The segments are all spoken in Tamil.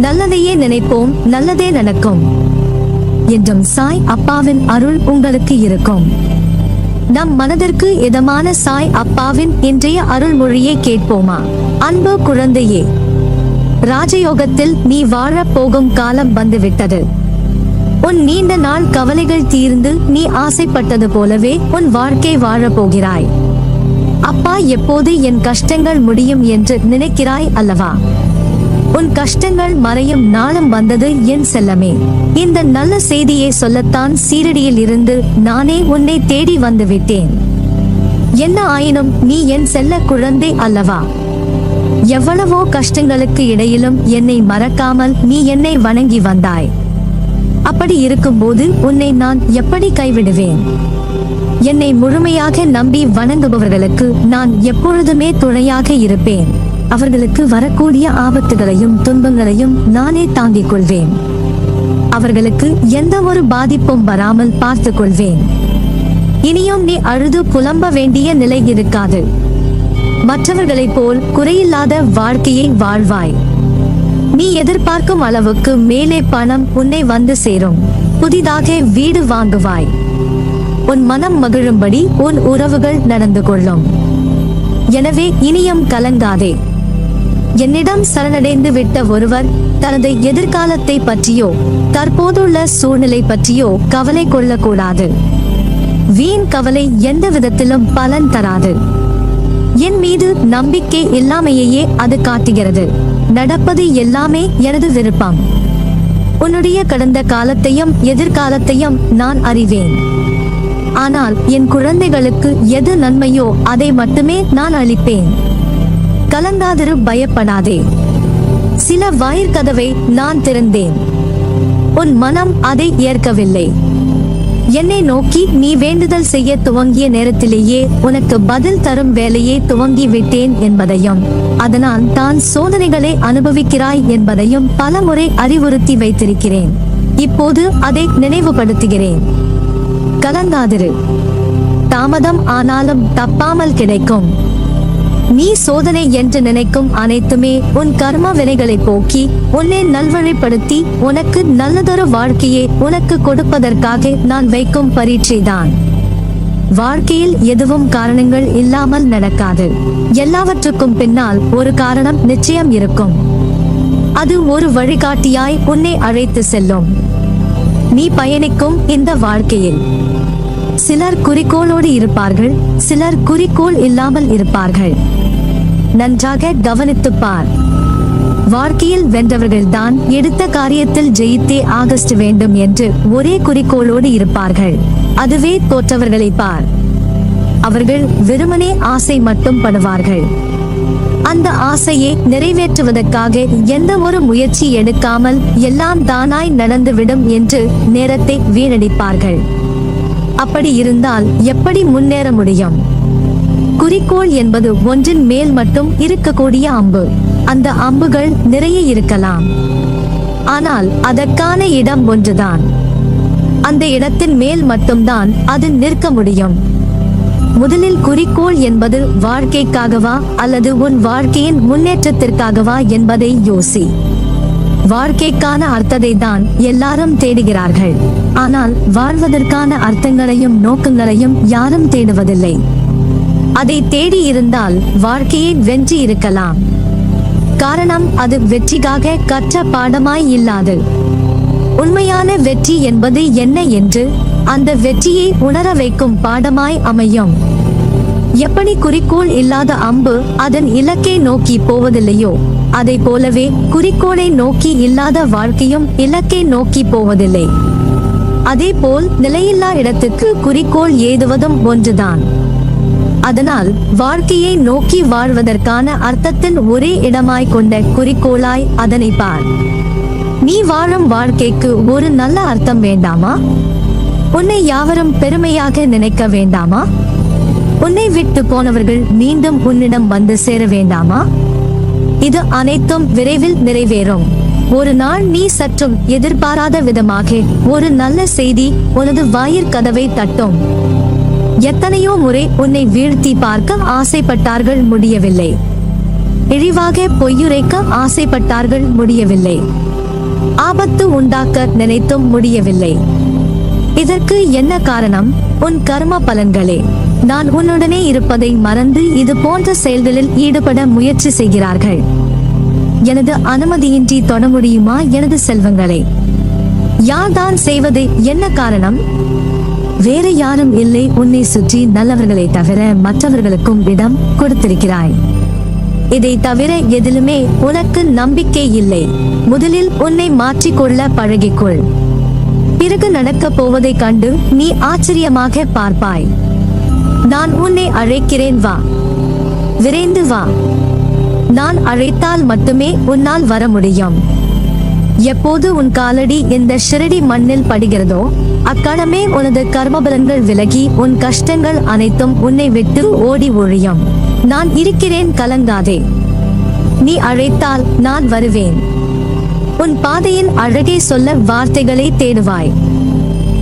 நல்லதையே நினைப்போம் நல்லதே நடக்கும். என்றும் சாய் அப்பாவின் அருள் உங்களுக்கு இருக்கும். நம் மனதிற்கு இதமான சாய் அப்பாவின் இன்றைய அருள்மொழியை கேட்போமா? அன்பு குழந்தையே ராஜயோகத்தில் நீ வாழப்போகும் காலம் வந்துவிட்டது. உன் நீண்ட நாள் கவலைகள் தீர்ந்து நீ ஆசைப்பட்டது போலவே உன் வாழ்க்கை வாழப் போகிறாய். அப்பா எப்போது என் கஷ்டங்கள் முடியும் என்று நினைக்கிறாய் அல்லவா? உன் கஷ்டங்கள் மறையும் நாளும் வந்தது என் செல்லமே. இந்த நல்ல செய்தியை சொல்லத்தான் சீரடியில் இருந்து நானே உன்னை தேடி வந்து விட்டேன் என்ன ஆயினும் நீ என் செல்ல குழந்தை அல்லவா? எவ்வளவோ கஷ்டங்களுக்கு இடையிலும் என்னை மறக்காமல் நீ என்னை வணங்கி வந்தாய். அப்படி இருக்கும்போது உன்னை நான் எப்படி கைவிடுவேன்? என்னை முழுமையாக நம்பி வணங்குபவர்களுக்கு நான் எப்பொழுதுமே துணையாக இருப்பேன். அவர்களுக்கு வரக்கூடிய ஆபத்துகளையும் துன்பங்களையும் நானே தாங்கிக் கொள்வேன். அவர்களுக்கு எந்த ஒரு பாதிப்பும் வராமல் பார்த்துக் கொள்வேன். இனியும் நீ அழுது புலம்ப வேண்டிய நிலை இருக்காது. மற்றவர்களைப் போல் குறையில்லாத வாழ்க்கையை வாழ்வாய். நீ எதிர்பார்க்கும் அளவுக்கு மேலே பணம் உன்னை வந்து சேரும். புதிதாக வீடு வாங்குவாய். உன் மனம் மகிழும்படி உன் உறவுகள் நடந்து கொள்ளும். எனவே இனியும் கலங்காதே. என்னிடம் சரணடைந்து விட்ட ஒருவர் தனது எதிர்காலத்தை பற்றியோ தற்போதுள்ள சூழ்நிலை பற்றியோ கவலை கொள்ளக்கூடாது. வீண் கவலை எந்த விதத்திலும் பலன் தராது. என் மீது நம்பிக்கை இல்லாமையே அது காட்டுகிறது. நடப்பது எல்லாமே எனது விருப்பம். உன்னுடைய கடந்த காலத்தையும் எதிர்காலத்தையும் நான் அறிவேன். ஆனால் என் குழந்தைகளுக்கு எது நன்மையோ அதை மட்டுமே நான் அளிப்பேன். கலங்காதிரு பயப்படாதே. சில வாயிற்கதவை நான் திறந்தேன். உன் மனம் அதை ஏற்கவில்லை. என்னை நோக்கி நீ வேண்டுதல் செய்ய துவங்கிய நேரத்திலேயே உனக்கு பதில் தரும் வேலையை துவங்கி விட்டேன் என்பதையும் அதனால் தான் சோதனைகளை அனுபவிக்கிறாய் என்பதையும் பலமுறை அறிவுறுத்தி வைத்திருக்கிறேன். இப்போது அதை நினைவுபடுத்துகிறேன். கலங்காதிரு. தாமதம் ஆனாலும் தப்பாமல் கிடைக்கும். நீ சோதனை என்று நினைக்கும் அனைத்துமே உன் கர்ம வினைகளை போக்கி உன்னை நல்வழிப்படுத்தி உனக்கு நல்லதொரு வாழ்க்கையை உனக்கு கொடுப்பதற்காக நான் வைக்கும் பரீட்சைதான். வாழ்க்கையில் எதுவும் காரணங்கள் இல்லாமல் நடக்காது. எல்லாவற்றுக்கும் பின்னால் ஒரு காரணம் நிச்சயம் இருக்கும். அது ஒரு வழிகாட்டியாய் உன்னை அழைத்து செல்லும். நீ பயணிக்கும் இந்த வாழ்க்கையில். சிலர் குறிக்கோளோடு இருப்பார்கள் சிலர் குறிக்கோள் இல்லாமல் இருப்பார்கள். நன்றாக கவனித்துப் பார் வாழ்க்கையில் வென்றவர்கள்தான் எடுத்த காரியத்தில் ஜெயித்தே ஆகஸ்ட் வேண்டும் என்று ஒரே குறிக்கோளோடு இருப்பார்கள். அதுவே தோற்றவர்களை பார். அவர்கள் வெறுமனே ஆசை மட்டும் படுவார்கள். அந்த ஆசையை நிறைவேற்றுவதற்காக எந்த ஒரு முயற்சி எடுக்காமல் எல்லாம் தானாய் நடந்துவிடும் என்று நேரத்தை வீணடிப்பார்கள். அப்படி இருந்தால் எப்படி முன்னேற முடியும்? குறிக்கோள் என்பது ஒன்றின் மேல் மட்டும் இருக்கக்கூடிய அம்பு. அந்த அம்புகள் நிறைய இருக்கலாம். ஆனால் அதற்கான இடம் ஒன்றுதான். அந்த இடத்தின் மேல் மட்டும்தான் அது நிற்க முடியும். முதலில் குறிக்கோள் என்பது வாழ்க்கைக்காகவா அல்லது உன் வாழ்க்கையின் முன்னேற்றத்திற்காகவா என்பதை யோசி. வாழ்க்கைக்கான அர்த்தத்தை தான் எல்லாரும் தேடுகிறார்கள். ஆனால் வாழ்வதற்கான அர்த்தங்களையும் நோக்கங்களையும் யாரும் தேடுவதில்லை. அதை தேடி இருந்தால் வாழ்க்கையை வென்று இருக்கலாம். காரணம் அது வெற்றிக்காக கற்ற பாடமாய் இல்லாது. உண்மையான வெற்றி என்பது என்ன என்று அந்த வெற்றியை உணர வைக்கும் பாடமாய் அமையும். எப்படி குறிக்கோள் இல்லாத அம்பு அதன் இலக்கை நோக்கி போவதில்லையோ அதை போலவே குறிக்கோளை நோக்கி இல்லாத வாழ்க்கையும் இலக்கை நோக்கி போவதில்லை. அதேபோல் நிலையில்லா இடத்துக்கு குறிக்கோள் ஏதுவதும் ஒன்றுதான். அதனால் வாழ்க்கையை நோக்கி வாழ்வதற்கான அர்த்தத்தின் ஒரே இடமாய் கொண்ட குறிக்கோளாய் அதனை பார். நீ வாழும் வாழ்க்கைக்கு ஒரு நல்ல அர்த்தம் வேண்டாமா? உன்னை யாவரும் பெருமையாக நினைக்க வேண்டாமா? உன்னை விட்டு போனவர்கள் மீண்டும் உன்னிடம் வந்து சேர வேண்டாமா? இது அனைத்தும் விரைவில் நிறைவேறும். ஒரு நாள் நீ சற்றும் எதிர்பாராத விதமாக ஒரு நல்ல செய்தி உனது வாயிற் கதவை தட்டும். எத்தனையோ முறை உன்னை வீழ்த்தி பார்க்க ஆசைப்பட்டார்கள் முடியவில்லை. இழிவாக பொய்யுரைக்க ஆசைப்பட்டார்கள் முடியவில்லை. ஆபத்து உண்டாக்க நினைத்தும் முடியவில்லை. இதற்கு என்ன காரணம்? உன் கர்ம பலன்களே. நான் உன்னுடனே இருப்பதை மறந்து இது போன்ற செயல்களில் ஈடுபட முயற்சி செய்கிறார்கள். எனது அனுமதியின்றி தொட முடியுமா? எனது செல்வங்களை. யார்தான் செய்வது? என்ன காரணம்? வேறு யாரும் இல்லை. உன்னை சுற்றி நல்லவர்களை தவிர மற்றவர்களுக்கும் இடம் கொடுத்திருக்கிறாய். இதை தவிர எதிலுமே உனக்கு நம்பிக்கை இல்லை. முதலில் உன்னை மாற்றிக்கொள்ள பழகிக்கொள். பிறகு நடக்கப் போவதைக் கண்டு நீ ஆச்சரியமாக பார்ப்பாய். நான் உன்னை அழைக்கிறேன் வா. விரைந்து வா. நான் அழைத்தால் மட்டுமே உன்னால் வர முடியும். எப்போது உன் காலடி இந்த ஷிரடி மண்ணில் படுகிறதோ அக்கணமே உனது கர்மபலன்கள் விலகி உன் கஷ்டங்கள் அனைத்தும் உன்னை விட்டு ஓடி ஒழியும். நான் இருக்கிறேன் கலங்காதே. நீ அழைத்தால் நான் வருவேன். உன் பாதையின் அழகை சொல்ல வார்த்தைகளை தேடுவாய்.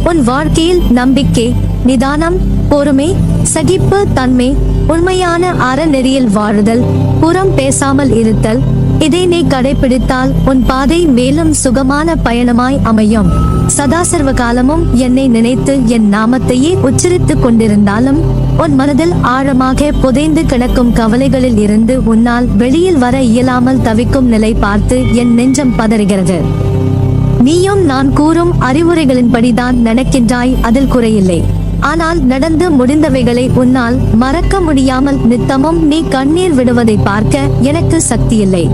உன் வாழ்க்கையில் நம்பிக்கை நிதானம் பொறுமை சகிப்பு தன்மை உண்மையான அறநெறியில் வாழுதல் புறம் பேசாமல் இருத்தல் இதை நீ கடைபிடித்தால் உன் பாதை மேலும் சுகமான பயணமாய் அமையும். சதாசர்வ காலமும் என்னை நினைத்து என் நாமத்தையே உச்சரித்துக் கொண்டிருந்தாலும் உன் மனதில் ஆழமாக புதைந்து கிடக்கும் கவலைகளில் இருந்து உன்னால் வெளியில் வர இயலாமல் தவிக்கும் நிலை பார்த்து என் நெஞ்சம் பதறுகிறது. நீயும் நான் கூறும் அறிவுரைகளின்படிதான் நினைக்கின்றாய் அதில் குறையில்லை. ஆனால் நடந்து முடிந்தவைகளை உன்னால் மறக்க முடியாமல் நித்தமும் நீ கண்ணீர் விடுவதை பார்க்க எனக்கு சக்தியில்லை.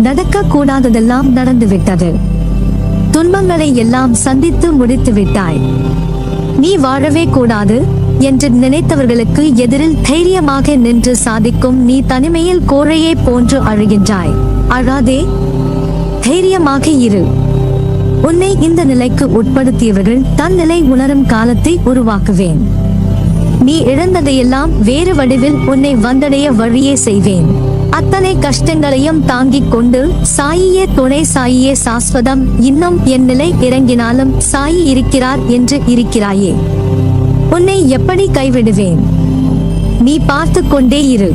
நடக்க கூடாததெல்லாம் நடந்துவிட்டது. துன்பங்களை எல்லாம் சந்தித்து முடித்து விட்டாய். நீ வாழவே கூடாது என்று நினைத்தவர்களுக்கு எதிரில் தைரியமாக நின்று சாதிக்கும் நீ தனிமையில் கோழையை போன்று அழுகின்றாய். அழாதே. தைரியமாக இரு. உன்னை இந்த நிலைக்கு உட்படுத்தியவர்கள் தன் நிலை உணரும் காலத்தை உருவாக்குவேன். நீ இழந்ததையெல்லாம் வேறு வடிவில் உன்னை வந்தடைய வழியே செய்வேன். அத்தனை கஷ்டங்களையும் தாங்கிக் கொண்டு சாயியே துணை சாயியே சாஸ்வதம் இன்னும் என் நிலை இறங்கினாலும் சாயி இருக்கிறார் என்று இருக்கிறாயே. உன்னை எப்படி கைவிடுவேன்? நீ பார்த்து கொண்டே இரு.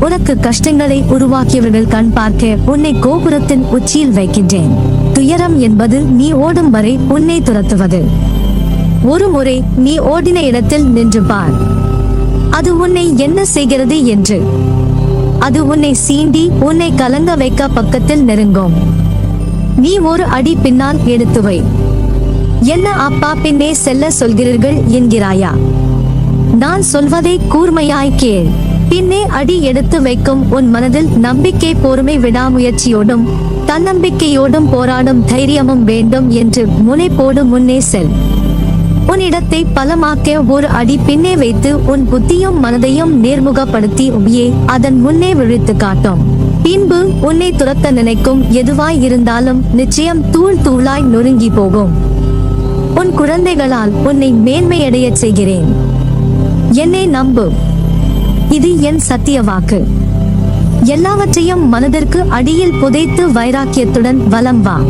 உனக்கு கஷ்டங்களை உருவாக்கியவர்கள் கண் பார்க்க உன்னை கோபுரத்தின் உச்சியில் வைக்கின்றேன். துயரம் என்பது நீ ஓடும் வரை உன்னை துரத்துவது. ஒரு முறை நீ ஓடின இடத்தில் நின்று பார். அது உன்னை என்ன செய்கிறது என்று. அது உன்னை சீண்டி உன்னை கலங்க வைக்க பக்கத்தில் நெருங்கும். நீ ஒரு அடி பின்னால் எடுத்து வை. என்ன அப்பா பின்னே செல்ல சொல்கிறீர்கள் என்கிறாயா? நான் சொல்வதை கூர்மையாய் கேள். பின்னே அடி எடுத்து வைக்கும் உன் மனதில் நம்பிக்கை பொறுமை விடாமுயற்சியோடும் தன்னம்பிக்கையோடும் போராடும் தைரியமும் வேண்டும் என்று முனைப்போடு முன்னே செல். உன் இடத்தை பலமாக்க ஒரு அடி பின்னே வைத்து உன் புத்தியும் மனதையும் நேர்முகப்படுத்தி உபியே அதன் முன்னே விழித்து காட்டும். பின்பு உன்னை துரத்த நினைக்கும் எதுவாய் இருந்தாலும் நிச்சயம் தூள் தூளாய் நொறுங்கி போகும். உன் குழந்தைகளால் உன்னை மேன்மையடைய செய்கிறேன். என்னை நம்பு. இது என் சத்திய வாக்கு. எல்லாவற்றையும் மனதிற்கு அடியில் புதைத்து வைராக்கியத்துடன் வலம் வா.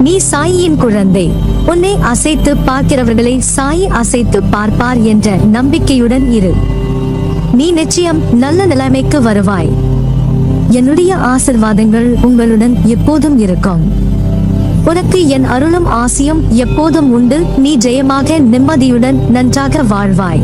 நீ சாயியின் குழந்தை. உன்னை அசைத்து பார்க்கிறவர்களை சாயி அசைத்து பார்ப்பார் என்ற நம்பிக்கையுடன் இரு. நீ நிச்சயம் நல்ல நிலைமைக்கு வருவாய். என்னுடைய ஆசிர்வாதங்கள் உங்களுடன் எப்போதும் இருக்கும். உனக்கு என் அருளும் ஆசியும் எப்போதும் உண்டு. நீ ஜெயமாக நிம்மதியுடன் நன்றாக வாழ்வாய்.